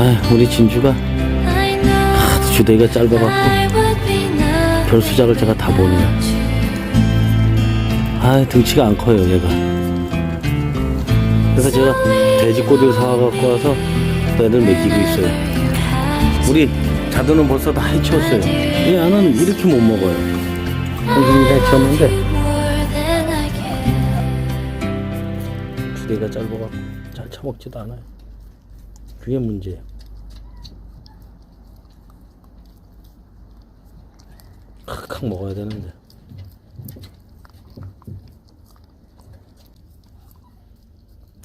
아, 우리 진주가 하도 주대기가 짧아갖고 별 수작을 제가 다 보네요. 아, 등치가 안 커요, 얘가. 그래서 제가 돼지 꼬리를 사와갖고 와서 애들 먹이고 있어요. 우리 자두는 벌써 다 해치웠어요. 이 안은 이렇게 못 먹어요. 다 해치웠는데 주대기가 짧아갖고 잘 처먹지도 않아요. 그게 문제예요. 칵칵 먹어야 되는데.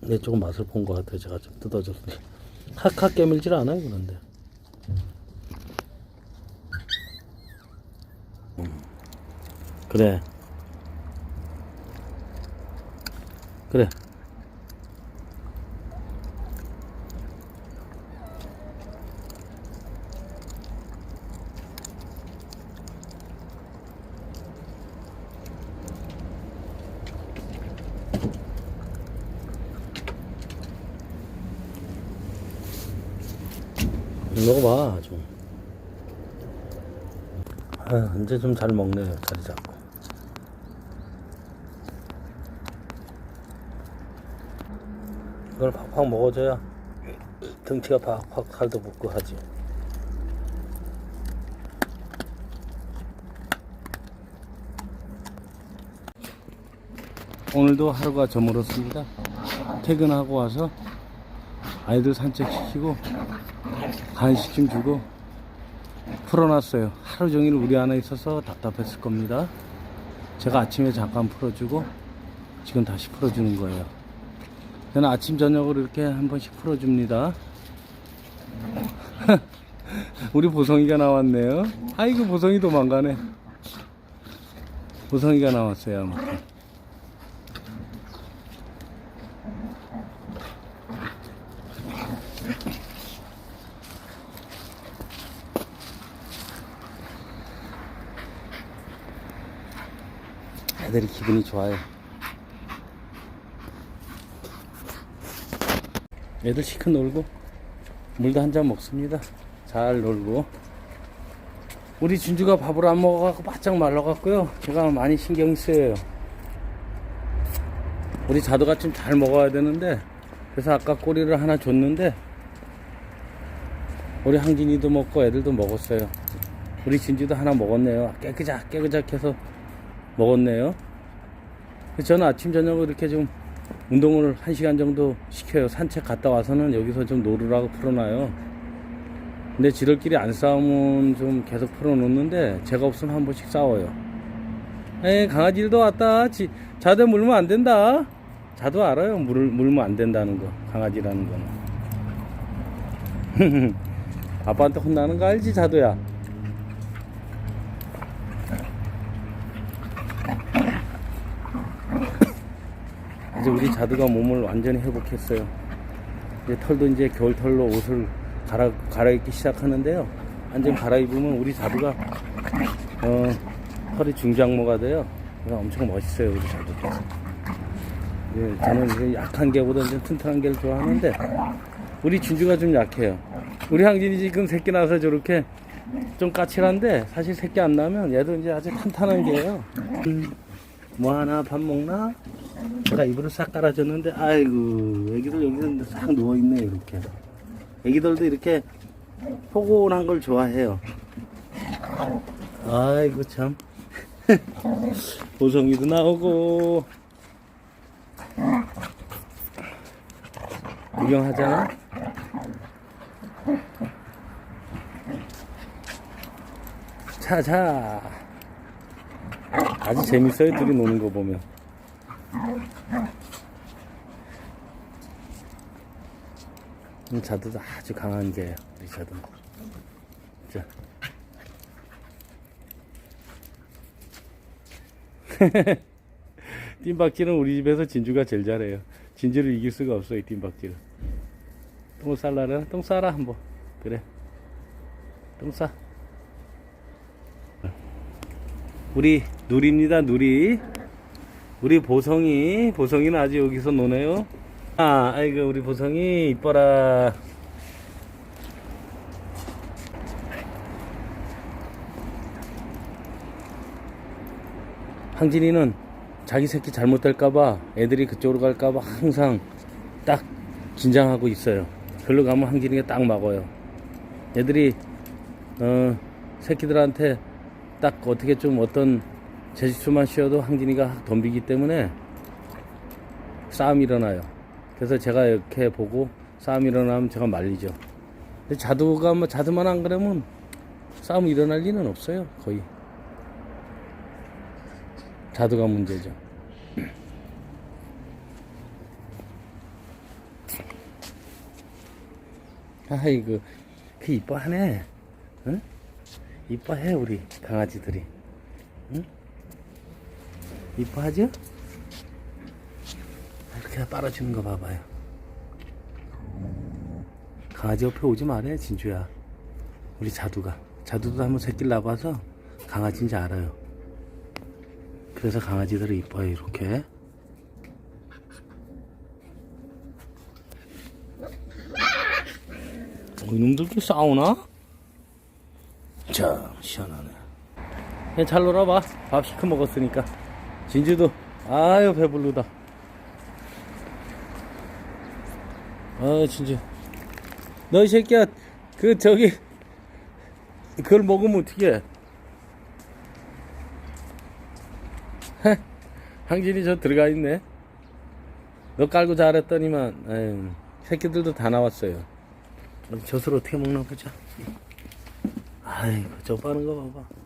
근데 조금 맛을 본 것 같아요. 제가 좀 뜯어졌으니. 칵칵 깨물질 않아요, 그런데. 음. 그래. 그래. 먹어봐 좀. 아, 이제 좀 잘 먹네요 자리 잡고. 이걸 팍팍 먹어줘야 등치가 팍팍 살도 붙고 하지. 오늘도 하루가 저물었습니다. 퇴근하고 와서 아이들 산책시키고 간식 좀 주고 풀어놨어요. 하루 종일 우리 안에 있어서 답답했을 겁니다. 제가 아침에 잠깐 풀어주고 지금 다시 풀어주는 거예요. 저는 아침 저녁으로 이렇게 한 번씩 풀어줍니다. 우리 보성이가 나왔네요. 아이고 보성이 도망가네. 보성이가 나왔어요. 아무튼. 애들이 기분이 좋아요. 애들 시큰 놀고 물도 한 잔 먹습니다. 잘 놀고 우리 준주가 밥을 안 먹어갖고 바짝 말라갖고요. 제가 많이 신경이 쓰여요. 우리 자두가 좀 잘 먹어야 되는데 그래서 아까 꼬리를 하나 줬는데 우리 항진이도 먹고 애들도 먹었어요. 우리 진주도 하나 먹었네요. 깨끗작 깨끗작해서 먹었네요. 저는 아침 저녁으로 이렇게 좀 운동을 한 시간 정도 시켜요. 산책 갔다 와서는 여기서 좀 놀으라고 풀어놔요. 근데 지들끼리 안 싸우면 좀 계속 풀어놓는데 제가 없으면 한 번씩 싸워요. 에이 강아지들도 왔다. 지, 자도 물면 안 된다. 자도 알아요. 물, 물면 안 된다는 거. 강아지라는 거는. 아빠한테 혼나는 거 알지 자도야? 이제 우리 자두가 몸을 완전히 회복했어요. 이제 털도 이제 겨울 털로 옷을 갈아, 갈아입기 시작하는데요. 완전 갈아입으면 우리 자두가, 어, 털이 중장모가 돼요. 엄청 멋있어요, 우리 자두가. 예, 저는 이제 약한 개보다 좀 튼튼한 개를 좋아하는데, 우리 진주가 좀 약해요. 우리 항진이 지금 새끼 나서 저렇게 좀 까칠한데, 사실 새끼 안 나면 얘도 이제 아주 탄탄한 개예요. 음, 뭐 하나 밥 먹나? 제가 이불을 싹 깔아줬는데 아이고 애기들 여기서 싹 누워있네 이렇게. 애기들도 이렇게 포근한 걸 좋아해요. 아이고 참. 보성이도 나오고. 구경하자. 자자. 아주 재밌어요 둘이 노는 거 보면 이 자두도 아주 강한 게요, 우리 자두. 자. 뜀박질은 우리 집에서 진주가 제일 잘해요. 진주를 이길 수가 없어요, 뜀박질은. 똥을 쌀라나? 똥 싸라, 한번. 그래. 똥 싸. 우리 누리입니다, 누리. 우리 보성이 보성이는 아직 여기서 노네요. 아 아이고 우리 보성이 이뻐라. 황진이는 자기 새끼 잘못될까봐 애들이 그쪽으로 갈까봐 항상 딱 긴장하고 있어요. 별로 가면 황진이가 딱 막아요. 애들이 어, 새끼들한테 딱 어떻게 좀 어떤 제지수만 씌워도 항진이가 덤비기 때문에 싸움이 일어나요. 그래서 제가 이렇게 보고 싸움이 일어나면 제가 말리죠. 자두가 뭐 자두만 안 그러면 싸움 일어날 리는 없어요. 거의. 자두가 문제죠. 아이고, 그 이뻐하네. 응? 이뻐해, 우리 강아지들이. 응? 이뻐하죠? 이렇게 빨아주는 거 봐봐요. 강아지 옆에 오지 말아요, 진주야. 우리 자두가. 자두도 한번 새끼를 낳아서 강아지인지 알아요. 그래서 강아지들을 이뻐요, 이렇게. 어, 이놈들끼리 싸우나? 자, 시원하네. 잘 놀아봐. 밥 시켜 먹었으니까. 진주도, 아유, 배불르다. 아, 진주. 너 이 새끼야, 그, 저기, 그걸 먹으면 어떡해. 헤, 항진이 저 들어가 있네. 너 깔고 잘했더니만, 에휴, 새끼들도 다 나왔어요. 젖을 어떻게 먹나 보자. 아이고, 저 빠는 거 봐봐.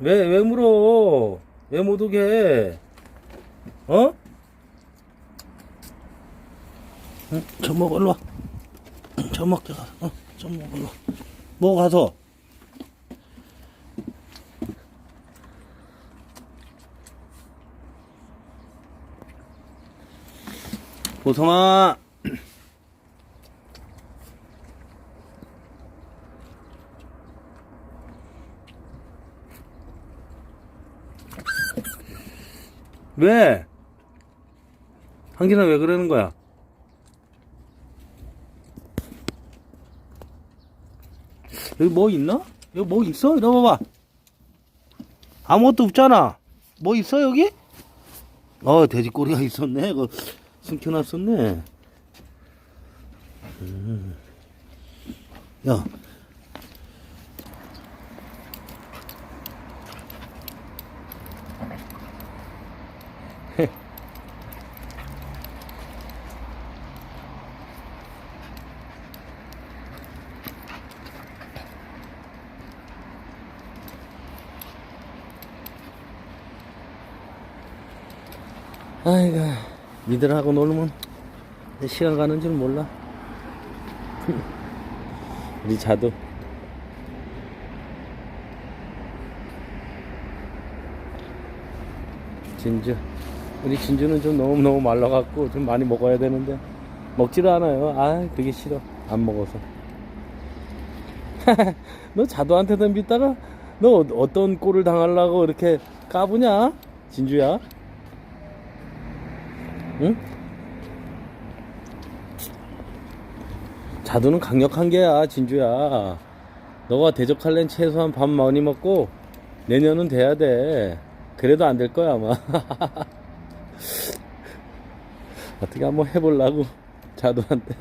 왜, 왜 물어? 왜 못 오게 해? 어? 응, 저 와. 저 먹게 가서, 어, 저 와. 먹어, 가서. 보성아. 왜? 항진아 왜 그러는 거야? 여기 뭐 있나? 여기 뭐 있어? 이리 봐봐. 아무것도 없잖아. 뭐 있어 여기? 어 돼지 꼬리가 있었네. 그거 숨겨놨었네. 음. 야. 아이고, 니들하고 놀면 시간 가는 줄 몰라. 우리 자도. 진주. 우리 진주는 좀 너무너무 말라갖고 좀 많이 먹어야 되는데, 먹지도 않아요. 아, 그게 싫어. 안 먹어서. 너 자도한테 덤비다가 너 어- 어떤 꼴을 당하려고 이렇게 까부냐? 진주야? 응? 자두는 강력한 게야, 진주야. 너가 대적할렌 최소한 밥 많이 먹고 내년은 돼야 돼. 그래도 안 될 거야, 아마. 어떻게 한번 해보려고, 자두한테.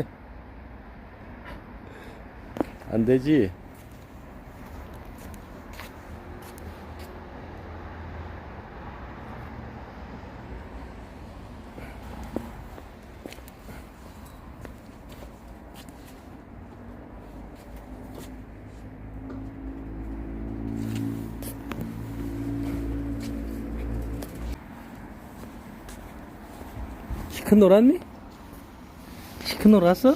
안 되지? 시큰 놀았니? 시큰 놀았어?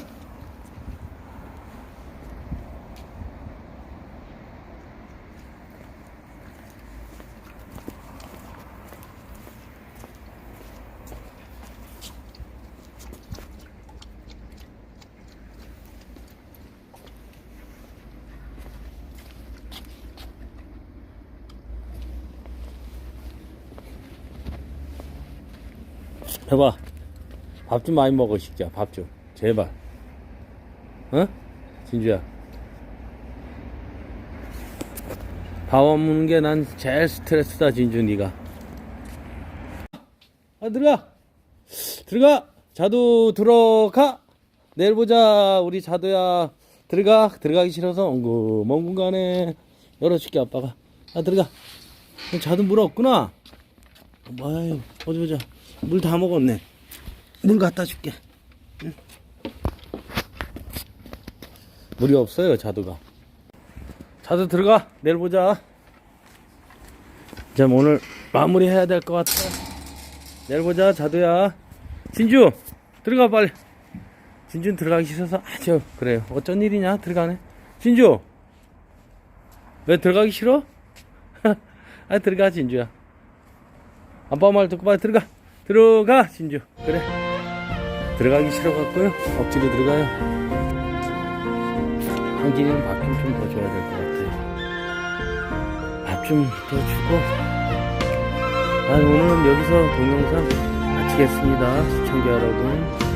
해봐. 밥 좀 많이 먹어, 식자. 밥 좀. 제발. 어? 진주야. 밥 없는 게 난 제일 스트레스다, 진주, 니가. 아, 들어가! 들어가! 자두, 들어가! 내일 보자, 우리 자두야. 들어가! 들어가기 싫어서 엉금엉금 가네. 열어줄게, 아빠가. 아, 들어가. 자두 물 없구나. 아유, 어디 보자. 물 다 먹었네. 물 갖다 줄게. 응. 물이 없어요, 자두가. 자두 들어가. 내일 보자. 자, 오늘 마무리 해야 될 것 같아. 내일 보자, 자두야. 진주, 들어가, 빨리. 진주는 들어가기 싫어서 아주, 그래요. 어쩐 일이냐? 들어가네. 진주! 왜 들어가기 싫어? 아, 들어가, 진주야. 아빠 말 듣고 빨리 들어가. 들어가, 진주. 그래. 들어가기 싫어갖고요. 억지로 들어가요. 한진이는 밥좀좀더 줘야 될 것 같아요. 밥 좀 더 주고. 아, 오늘은 여기서 동영상 마치겠습니다. 시청자 여러분.